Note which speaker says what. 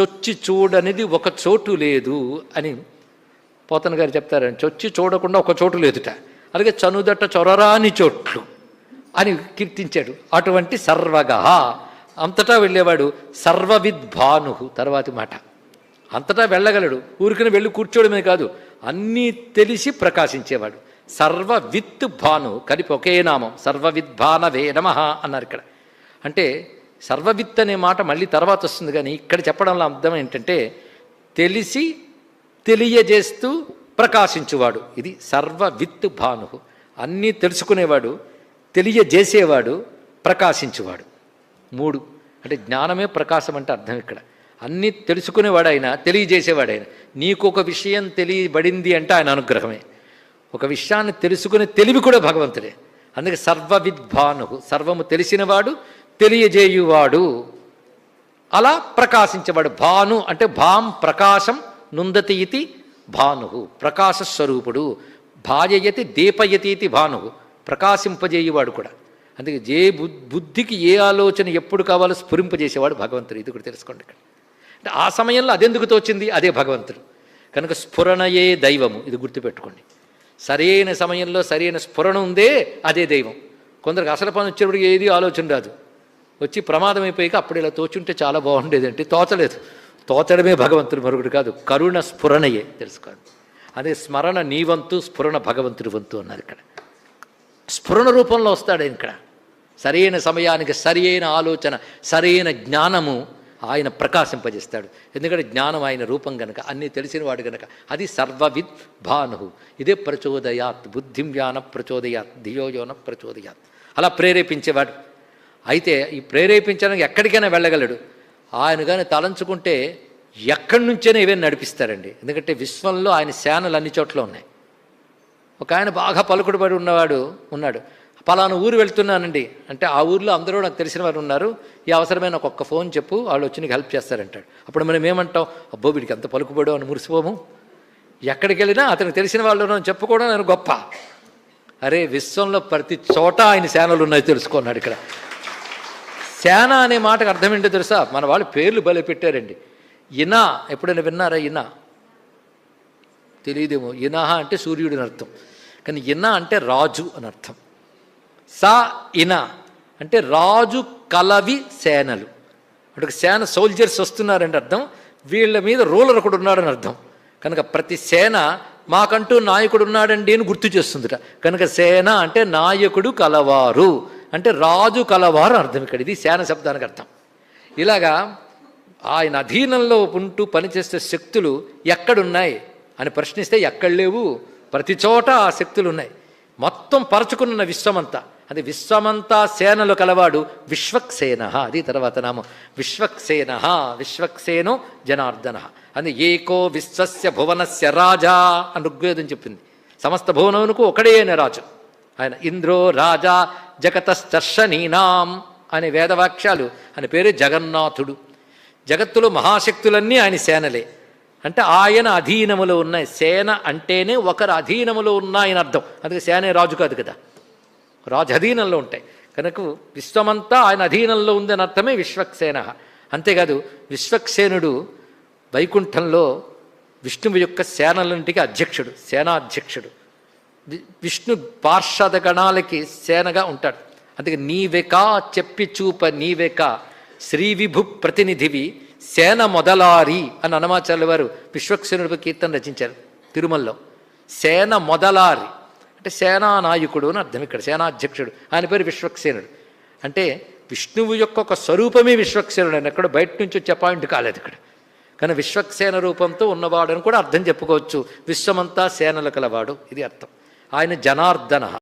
Speaker 1: చొచ్చి చూడనిది ఒక చోటు లేదు అని పోతన గారు చెప్తారని. చొచ్చి చూడకుండా ఒక చోటు లేదుట. అలాగే చనుదట్ట చొరరాని చోట్లు అని కీర్తించాడు. అటువంటి సర్వగ. అంతటా వెళ్ళేవాడు సర్వవిద్భాను తర్వాతి మాట. అంతటా వెళ్ళగలడు. ఊరికనే వెళ్ళి కూర్చోవడమే కాదు. అన్నీ తెలిసి ప్రకాశించేవాడు. సర్వవిత్ భాను కలిపి ఒకే నామం. సర్వవిద్భానవే నమ అన్నారు ఇక్కడ. అంటే సర్వవిత్ అనే మాట మళ్ళీ తర్వాత వస్తుంది కానీ ఇక్కడ చెప్పడంలో అర్థం ఏంటంటే తెలిసి తెలియజేస్తూ ప్రకాశించువాడు. ఇది సర్వవిత్ భాను అన్నీ తెలుసుకునేవాడు తెలియజేసేవాడు ప్రకాశించువాడు. మూడు. అంటే జ్ఞానమే ప్రకాశం అంటే అర్థం ఇక్కడ. అన్నీ తెలుసుకునేవాడైనా తెలియజేసేవాడైనా. నీకు ఒక విషయం తెలియబడింది అంటే ఆయన అనుగ్రహమే. ఒక విషయాన్ని తెలుసుకునే తెలివి కూడా భగవంతుడే. అందుకే సర్వవిద్భాను సర్వము తెలిసినవాడు తెలియజేయువాడు. అలా ప్రకాశించబడు భాను అంటే భాం ప్రకాశం నుందతి ఇది భాను ప్రకాశ స్వరూపుడు. భాయయతి దీపయతి ఇది భాను ప్రకాశింపజేయువాడు కూడా. అందుకే ఏ బుద్ధికి ఏ ఆలోచన ఎప్పుడు కావాలో స్ఫురింపజేసేవాడు భగవంతుడు. ఇది కూడా తెలుసుకోండి ఇక్కడ. అంటే ఆ సమయంలో అదెందుకు తోచింది? అదే భగవంతుడు. కనుక స్ఫురణయే దైవము. ఇది గుర్తుపెట్టుకోండి. సరైన సమయంలో సరైన స్ఫురణ ఉందే అదే దైవం. కొందరికి అసలు పని వచ్చేప్పుడు ఏది ఆలోచన రాదు. వచ్చి ప్రమాదం అయిపోయాక అప్పుడు ఇలా తోచుంటే చాలా బాగుండేదంటే తోచలేదు. తోచడమే భగవంతుడు మరొకటి కాదు కరుణ స్ఫురణయే తెలుసుకోండి. అదే స్మరణ నీవంతు స్ఫురణ భగవంతుడి వంతు అన్నారు ఇక్కడ. స్ఫురణ రూపంలో వస్తాడు ఇక్కడ. సరైన సమయానికి సరైన ఆలోచన సరైన జ్ఞానము ఆయన ప్రకాశింపజేస్తాడు. ఎందుకంటే జ్ఞానం ఆయన రూపం గనక అన్నీ తెలిసిన వాడు గనక అది సర్వవిద్ భాను ఇదే ప్రచోదయాత్ బుద్ధిం జ్ఞాన ప్రచోదయాత్ ధియోయోన ప్రచోదయాత్. అలా ప్రేరేపించేవాడు. అయితే ఈ ప్రేరేపించడానికి ఎక్కడికైనా వెళ్ళగలడు. ఆయన కానీ తలంచుకుంటే ఎక్కడి నుంచైనా ఇవన్నీ నడిపిస్తారండి. ఎందుకంటే విశ్వంలో ఆయన సేనలు అన్ని చోట్ల ఉన్నాయి. ఒక ఆయన బాగా పలుకుడుబడి ఉన్నవాడు ఉన్నాడు. పలానా ఊరు వెళ్తున్నానండి. అంటే ఆ ఊర్లో అందరూ నాకు తెలిసిన వారు ఉన్నారు. ఈ అవసరమైన ఒక్క ఫోన్ చెప్పు వాళ్ళు వచ్చి నీకు హెల్ప్ చేస్తారంటాడు. అప్పుడు మనం ఏమంటాం? అబ్బో వీడికి ఎంత పలుకుబడో అని మురిసిపోము. ఎక్కడికి వెళ్ళినా అతనికి తెలిసిన వాళ్ళు చెప్పుకోవడం నేను గొప్ప. అరే విశ్వంలో ప్రతి చోట ఆయన సేనలు ఉన్నాయి తెలుసుకున్నాడు ఇక్కడ. సేన అనే మాటకు అర్థం ఏంటో తెలుసా? మన వాళ్ళు పేర్లు బలి పెట్టారండి. ఇనా ఎప్పుడైనా విన్నారా ఇనా? తెలియదేమో ఇనహ అంటే సూర్యుడిని అర్థం. కానీ ఇనా అంటే రాజు అని అర్థం. సా ఇన అంటే రాజు కలవి సేనలు. అంటే సేన సోల్జర్స్ వస్తున్నారంటే అర్థం. వీళ్ళ మీద రూలర్ ఒకడు ఉన్నాడని అర్థం. కనుక ప్రతి సేన మాకంటూ నాయకుడు ఉన్నాడండి అని గుర్తు చేస్తుందిట. కనుక సేన అంటే నాయకుడు కలవారు. అంటే రాజు కలవారు అర్థం ఇక్కడ ఇది సేన శబ్దానికి అర్థం. ఇలాగా ఆయన అధీనంలో ఉంటూ పనిచేసే శక్తులు ఎక్కడున్నాయి అని ప్రశ్నిస్తే ఎక్కడ లేవు? ప్రతి చోట ఆ శక్తులు ఉన్నాయి మొత్తం పరచుకున్న విశ్వమంతా. అది విశ్వమంతా సేనలు కలవాడు విశ్వక్సేన. అది తర్వాత నామం. విశ్వక్సేన విశ్వక్సేనో జనార్దన. అని ఏకో విశ్వస్య భువనస్య రాజా అని ఋగ్వేదం చెప్పింది. సమస్త భువనమునకు ఒకడే అనే రాజు. ఆయన ఇంద్రో రాజా జగతశ్చర్షణీనాం అనే వేదవాక్యాలు. ఆయన పేరు జగన్నాథుడు. జగత్తులో మహాశక్తులన్నీ ఆయన సేనలే. అంటే ఆయన అధీనములో ఉన్నాయి సేన అంటేనే ఒకరు అధీనములో ఉన్నాయని అర్థం. అందుకే సేనే రాజు కాదు కదా. రాజు అధీనంలో ఉంటాయి. కనుక విశ్వమంతా ఆయన అధీనంలో ఉందని అర్థమే విశ్వక్సేన. అంతేకాదు విశ్వక్సేనుడు వైకుంఠంలో విష్ణువు యొక్క సేనలంటికి అధ్యక్షుడు సేనాధ్యక్షుడు. విష్ణు పార్షద గణాలకి సేనగా ఉంటాడు. అందుకే నీవెకా చెప్పి చూప నీవెక శ్రీ విభు ప్రతినిధివి సేన మొదలారి అని అనమాచార్యుల వారు విశ్వక్సేనుడిపై కీర్తన రచించారు తిరుమలలో. సేన మొదలారి. అంటే సేనా నాయకుడు అని అర్థం ఇక్కడ సేనాధ్యక్షుడు. ఆయన పేరు విశ్వక్సేనుడు. అంటే విష్ణువు యొక్క ఒక స్వరూపమే విశ్వక్సేనుడు అని ఎక్కడ బయట నుంచి వచ్చే పాయింట్ కాలేదు ఇక్కడ. కానీ విశ్వక్సేన రూపంతో ఉన్నవాడు అని కూడా అర్థం చెప్పుకోవచ్చు. విశ్వమంతా సేనలు కలవాడు ఇది అర్థం. ఆయన జనార్దన.